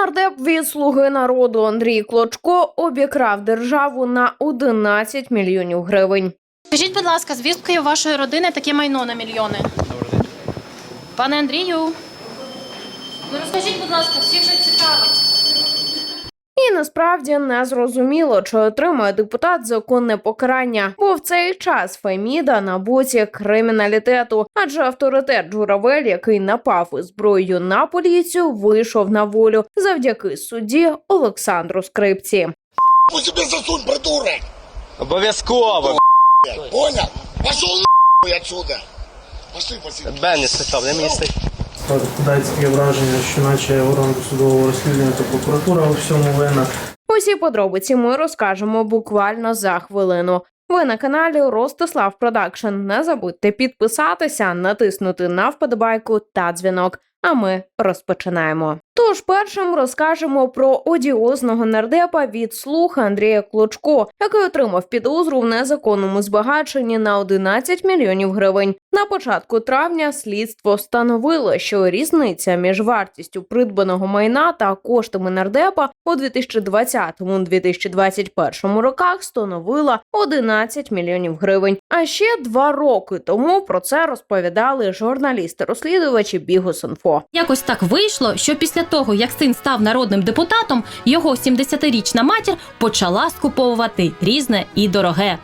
Нардеп від слуги народу Андрій Клочко обікрав державу на 11 мільйонів гривень. Скажіть, будь ласка, звісткою вашої родини таке майно на мільйони. Пане Андрію, ну розкажіть, будь ласка, всіх же цікавить. І насправді не зрозуміло, чи отримає депутат законне покарання, бо в цей час Феміда на боці криміналітету, адже авторитет Журавель, який напав із зброєю на поліцію, вийшов на волю завдяки судді Олександру Скрипці. Пусть себе засунь, придурок! Обов'язково. Понял? Пошел нахуй отсюда! Пошли, Василий. Тебе не стикав, не мені стик. Складається таке враження, що наче орган судового розслідування та прокуратура у всьому вина. Усі подробиці ми розкажемо буквально за хвилину. Ви на каналі Ростислав Продакшн. Не забудьте підписатися, натиснути на вподобайку та дзвінок. А ми розпочинаємо. Тож першим розкажемо про одіозного нардепа від слуха Андрія Клочко, який отримав підозру в незаконному збагаченні на 11 мільйонів гривень. На початку травня слідство встановило, що різниця між вартістю придбаного майна та коштами нардепа у 2020-2021 роках становила 11 мільйонів гривень. А ще два роки тому про це розповідали журналісти-розслідувачі Бігус.Інфо. Якось так вийшло, що після того, як син став народним депутатом, його 70-річна матір почала скуповувати різне і дороге.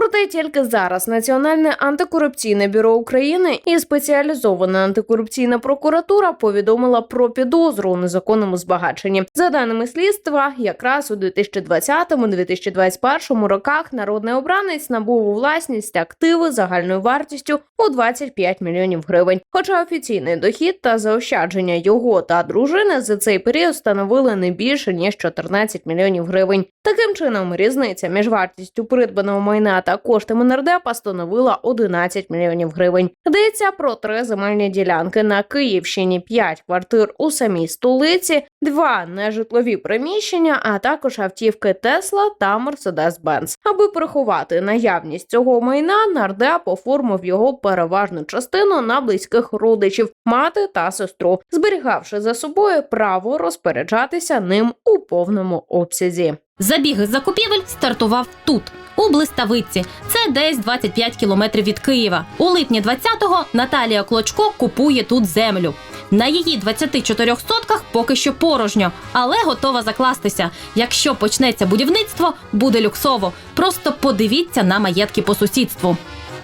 Проте тільки зараз Національне антикорупційне бюро України і спеціалізована антикорупційна прокуратура повідомила про підозру у незаконному збагаченні. За даними слідства, якраз у 2020-2021 роках народний обранець набув у власність активи загальною вартістю у 25 мільйонів гривень. Хоча офіційний дохід та заощадження його та дружини за цей період становили не більше ніж 14 мільйонів гривень. Таким чином, різниця між вартістю придбаного майна та коштами нардепа становила 11 мільйонів гривень. Йдеться про три земельні ділянки на Київщині, 5 квартир у самій столиці, два нежитлові приміщення, а також автівки Тесла та Мерседес-Бенц. Аби приховати наявність цього майна, нардеп оформив його переважну частину на близьких родичів, мати та сестру, зберігавши за собою право розпоряджатися ним у повному обсязі. Забіг закупівель стартував тут, у Блиставиці. Це десь 25 кілометрів від Києва. У липні 20-го Наталія Клочко купує тут землю. На її 24 сотках поки що порожньо, але готова закластися. Якщо почнеться будівництво, буде люксово. Просто подивіться на маєтки по сусідству.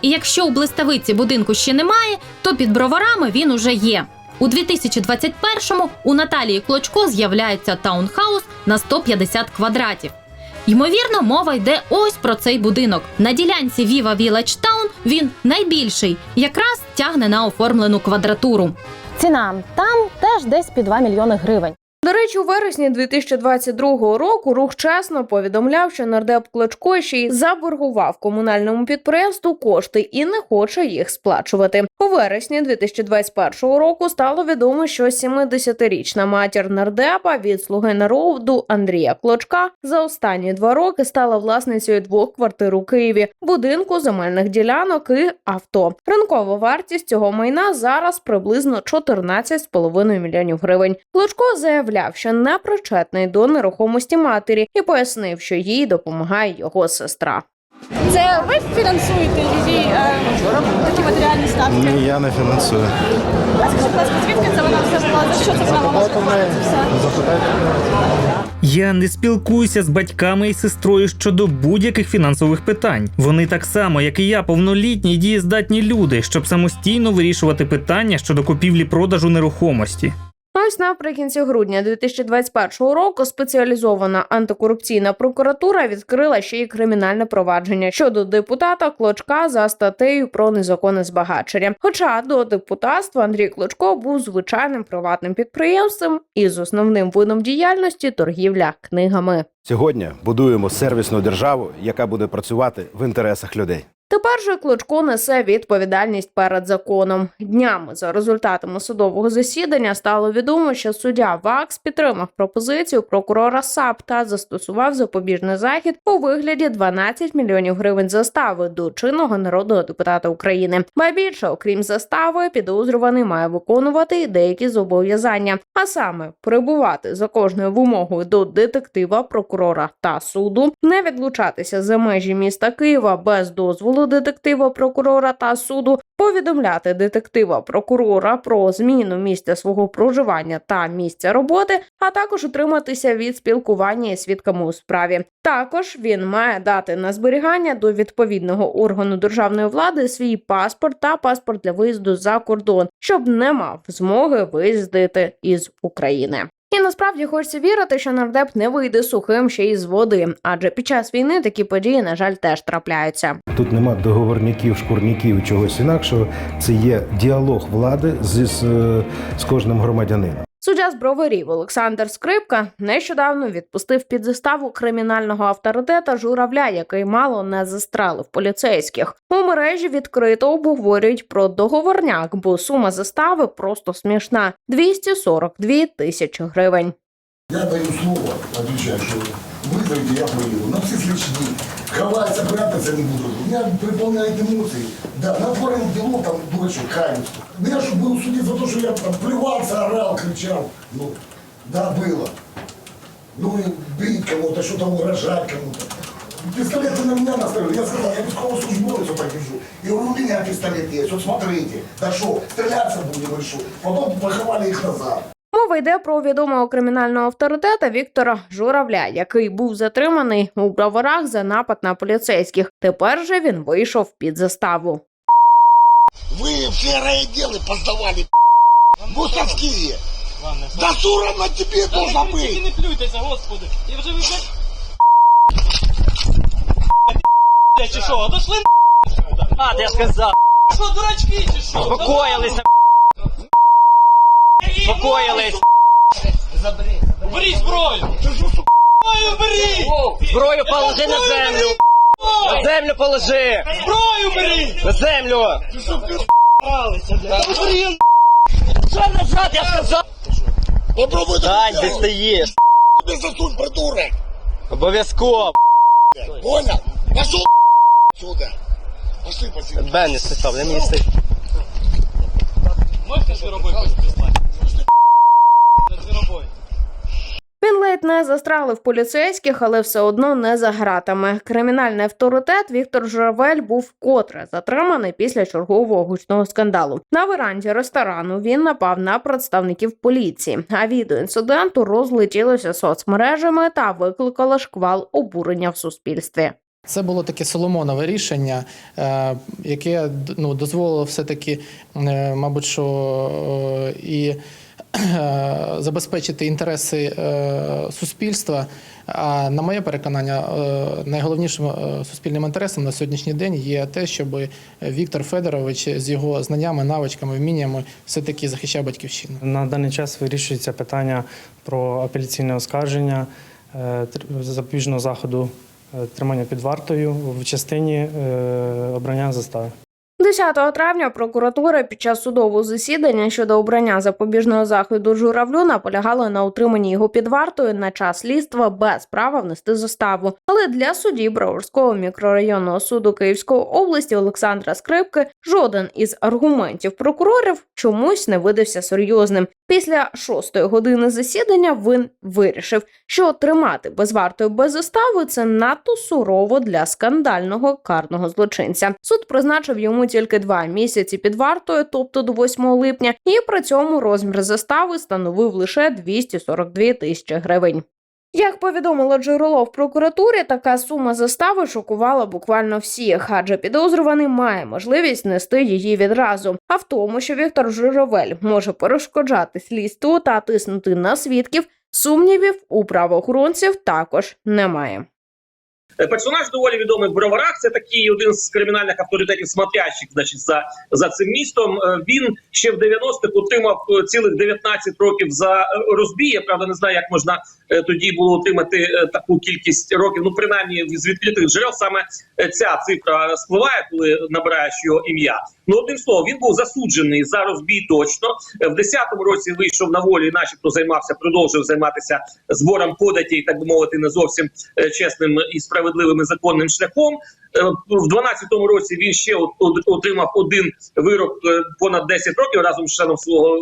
І якщо у блиставиці будинку ще немає, то під броварами він уже є. У 2021-му у Наталії Клочко з'являється таунхаус на 150 квадратів. Ймовірно, мова йде ось про цей будинок. На ділянці Віва Village Town він найбільший, якраз тягне на оформлену квадратуру. Ціна там теж десь під 2 мільйони гривень. До речі, у вересні 2022 року рух чесно повідомляв, що нардеп Клочко ще й заборгував комунальному підприємству кошти і не хоче їх сплачувати. У вересні 2021 року стало відомо, що 70-річна матір нардепа від слуги народу Андрія Клочка за останні два роки стала власницею двох квартир у Києві, будинку, земельних ділянок і авто. Ринкова вартість цього майна зараз приблизно 14,5 мільйонів гривень. Клочко заявляв, що не причетний до нерухомості матері і пояснив, що їй допомагає його сестра. Це ви фінансуєте її е, такі матеріальні статки? Ні, я не фінансую. Скажіть, будь ласка, звідки це вона все була? За що це вона вам заплатила це все? Я не спілкуюся з батьками і сестрою щодо будь-яких фінансових питань. Вони так само, як і я, повнолітні і дієздатні люди, щоб самостійно вирішувати питання щодо купівлі-продажу нерухомості. Ось наприкінці грудня 2021 року спеціалізована антикорупційна прокуратура відкрила ще й кримінальне провадження щодо депутата Клочка за статтею про незаконне збагачення. Хоча до депутатства Андрій Клочко був звичайним приватним підприємством із основним видом діяльності торгівля книгами. Сьогодні будуємо сервісну державу, яка буде працювати в інтересах людей. Тепер же Кличко несе відповідальність перед законом. Днями за результатами судового засідання стало відомо, що суддя ВАКС підтримав пропозицію прокурора САП та застосував запобіжний захід у вигляді 12 мільйонів гривень застави до чинного народного депутата України. Ба більше, окрім застави, підозрюваний має виконувати і деякі зобов'язання, а саме прибувати за кожною вимогою до детектива, прокурора та суду, не відлучатися за межі міста Києва без дозволу детектива, прокурора та суду, повідомляти детектива, прокурора про зміну місця свого проживання та місця роботи, а також утриматися від спілкування із свідками у справі. Також він має дати на зберігання до відповідного органу державної влади свій паспорт та паспорт для виїзду за кордон, щоб не мав змоги виїздити із України. І насправді хочеться вірити, що нардеп не вийде сухим ще із води, адже під час війни такі події, на жаль, теж трапляються. Тут нема договорників, шкурників, чогось інакшого. Це є діалог влади з, з, з кожним громадянином. Суддя з броварів Олександр Скрипка нещодавно відпустив під заставу кримінального авторитета журавля, який мало не застрелив поліцейських. У мережі відкрито обговорюють про договорняк, бо сума застави просто смішна 242 тисячі гривень. Я даю слово, обіцяю, что вызовите, я поеду. На все следующие дни. Ховаться, прятаться не буду. Меня переполняют эмоции. Да, натворил дело, там, дурачок, каюсь. Меня что, был судить за то, что я там плевался, орал, кричал. Ну, да, было. Ну, и бить кого-то, что-то угрожать кому-то. Пистолеты на меня наставили. Я сказал, я військовослужбовцу подержу. И говорю, у меня пистолет есть, вот смотрите. Да что, стреляться будем, и что? Потом поховали их назад. Мова йде про відомого кримінального авторитета Віктора Журавля, який був затриманий у броварах за напад на поліцейських. Тепер же він вийшов під заставу. Вы все райотделы поздавали, гусовские. Да суровно тебе должно быть. не плюйтеся, господи. І вже ви блядь... Блядь, чи що, отошли сюди. А, ти я сказав. Що, дурачки, чи що? Спокоїлися. Спокоїлись. Беріть зброю. Зброю беріть. Зброю положи на землю. На землю положи. Зброю беріть. На землю. Що назад, я сказав? Попробуй Дань, так де стоїш. Тебе засунь, придурок. Обов'язково. Понял? Пошел отсюда. Пошли, пошли. Тебе не мені стить. Можете звіробой хоч прислати? Він ледь не застралив поліцейських, але все одно не за гратами. Кримінальний авторитет Віктор Журавель був вкотре затриманий після чергового гучного скандалу. На веранді ресторану він напав на представників поліції. А відео інциденту розлетілося соцмережами та викликало шквал обурення в суспільстві. Це було таке соломонове рішення, е, яке ну, дозволило все-таки, е, мабуть, що е, і забезпечити інтереси е, суспільства. А на моє переконання, е, найголовнішим е, суспільним інтересом на сьогоднішній день є те, щоб Віктор Федорович з його знаннями, навичками, вміннями все-таки захищав батьківщину. На даний час вирішується питання про апеляційне оскарження запобіжного заходу тримання під вартою в частині обрання застави. 10 травня прокуратура під час судового засідання щодо обрання запобіжного заходу журавлю наполягала на утриманні його під вартою на час слідства без права внести заставу. Але для судді Броварського мікрорайонного суду Київської області Олександра Скрипки жоден із аргументів прокурорів чомусь не видався серйозним. Після шостої години засідання він вирішив, що тримати без вартою без застави це надто сурово для скандального карного злочинця. Суд призначив йому тільки два місяці під вартою, тобто до 8 липня, і при цьому розмір застави становив лише 242 тисячі гривень. Як повідомило джерело в прокуратурі, така сума застави шокувала буквально всіх, адже підозрюваний має можливість нести її відразу. А в тому, що Віктор Журавель може перешкоджати слідству та тиснути на свідків, сумнівів у правоохоронців також немає. Е, Персонаж доволі відомий в броварах. Це такий один з кримінальних авторитетів смотрящих, значить, за, за цим містом. Е, Він ще в 90-х отримав е, цілих 19 років за розбій. Я правда не знаю, як можна тоді було отримати таку кількість років. Ну принаймні з відкритих джерел саме ця цифра спливає, коли набираєш його ім'я. Ну одним словом, він був засуджений за розбій точно. Е, В 10-му році вийшов на волю, і начебто займався, продовжив займатися збором податів, так би мовити, не зовсім е, чесним і справедливим і законним шляхом. Е, В 12-му році він ще от- от- отримав один вирок понад 10 років разом з членом свого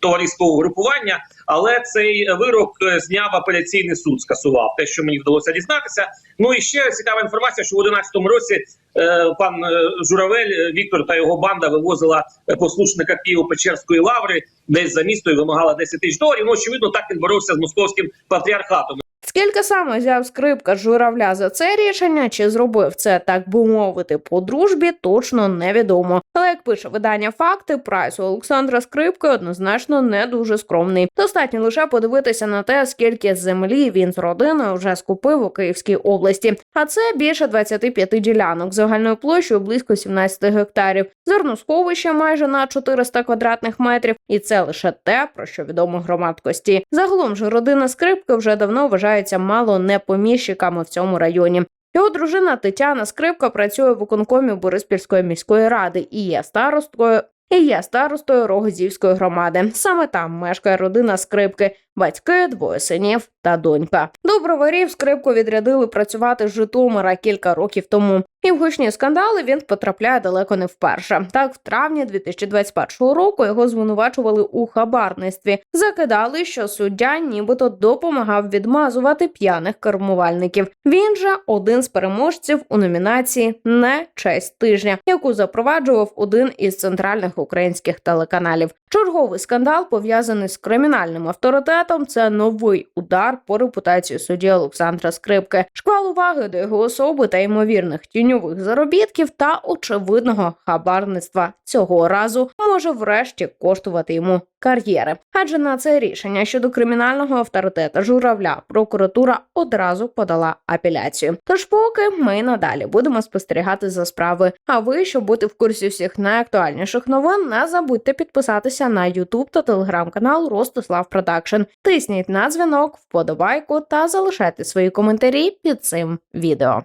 товариського групування. Але цей вирок е, зняв апеляційний суд, скасував те, що мені вдалося дізнатися. Ну і ще цікава інформація, що в 11-му році е, пан е, Журавель е, Віктор та його банда вивозила послушника Києво-Печерської лаври десь за місто і вимагала 10 тисяч доларів. Ну очевидно, так він боровся з московським патріархатом. Скільки саме взяв скрипка журавля за це рішення, чи зробив це так би мовити по дружбі, точно невідомо. Але як пише видання факти, прайс у Олександра Скрипки однозначно не дуже скромний. Достатньо лише подивитися на те, скільки землі він з родиною вже скупив у Київській області. А це більше 25 ділянок загальною площею близько 17 гектарів. Зерносховище майже на 400 квадратних метрів, і це лише те, про що відомо громадськості. Загалом ж родина скрипки вже давно вважається мало не поміщиками в цьому районі. Його дружина Тетяна Скрипка працює в виконкомі Бориспільської міської ради і є старосткою. І є старостою Рогозівської громади. Саме там мешкає родина скрипки, батьки, двоє синів та донька. Доброварів скрипку відрядили працювати з Житомира кілька років тому. І в гучні скандали він потрапляє далеко не вперше. Так, в травні 2021 року його звинувачували у хабарництві. Закидали, що суддя нібито допомагав відмазувати п'яних кермувальників. Він же один з переможців у номінації Не честь тижня, яку запроваджував один із центральних українських телеканалів. Черговий скандал пов'язаний з кримінальним авторитетом. Це новий удар по репутації судді Олександра Скрипки, шквал уваги до його особи та ймовірних тіньових заробітків та очевидного хабарництва цього разу може врешті коштувати йому кар'єри. Адже на це рішення щодо кримінального авторитета журавля прокуратура одразу подала апеляцію. Тож, поки ми надалі будемо спостерігати за справою. А ви, щоб бути в курсі всіх найактуальніших новин, не забудьте підписатися на YouTube та телеграм-канал Ростислав Продакшн. Тисніть на дзвінок, вподобайку та залишайте свої коментарі під цим відео.